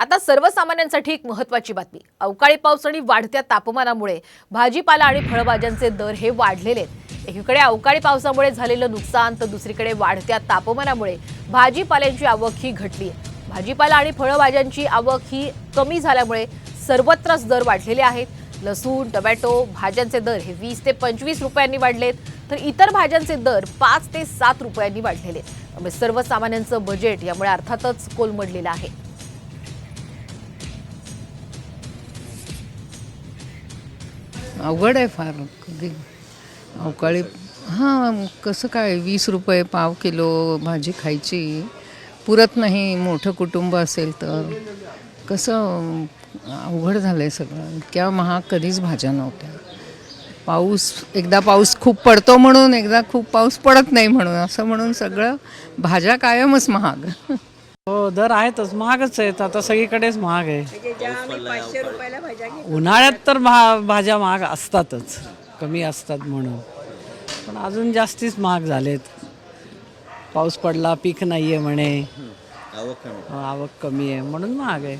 आता सर्वसामान्यांसाठी एक महत्वाची बातमी. अवकाळी पाऊस आणि वाढत्या तापमानामुळे भाजीपाला आणि फळभाज्यांचे दर हे वाढलेले आहेत. एकीकडे अवकाळी पावसामुळे झालेलं नुकसान तर दुसरीकडे वाढत्या तापमानामुळे भाजीपाल्यांची आवक ही घटली आहे. भाजीपाला आणि फळभाज्यांची आवक ही कमी झाल्यामुळे सर्वत्रच दर वाढलेले आहेत. लसूण टोमॅटो भाज्यांचे दर हे वीस ते पंचवीस रुपयांनी वाढलेत. तर इतर भाज्यांचे दर पाच ते सात रुपयांनी वाढलेले आहेत. त्यामुळे सर्वसामान्यांचं बजेट यामुळे अर्थातच कोलमडलेलं आहे. अवघड आहे फार. कधी? अवकाळी हां कसं काय? वीस रुपये पाव किलो भाजी खायची. पुरत नाही मोठं कुटुंब असेल तर. कसं अवघड झालं आहे सगळं. इतक्या महाग कधीच भाज्या नव्हत्या. पाऊस एकदा पाऊस खूप पडतो म्हणून एकदा खूप पाऊस पडत नाही म्हणून. असं म्हणून सगळं भाज्या कायमच महाग. हो दर आहेतच. महागच आहेत. आता सगळीकडेच महाग आहे. उन्हाळ्यात तर भा भाज्या महाग असतातच. कमी असतात म्हणून. पण अजून जास्तीच महाग झालेत. पाऊस पडला पीक नाही आहे म्हणे आवक कमी आहे. म्हणून महाग आहे.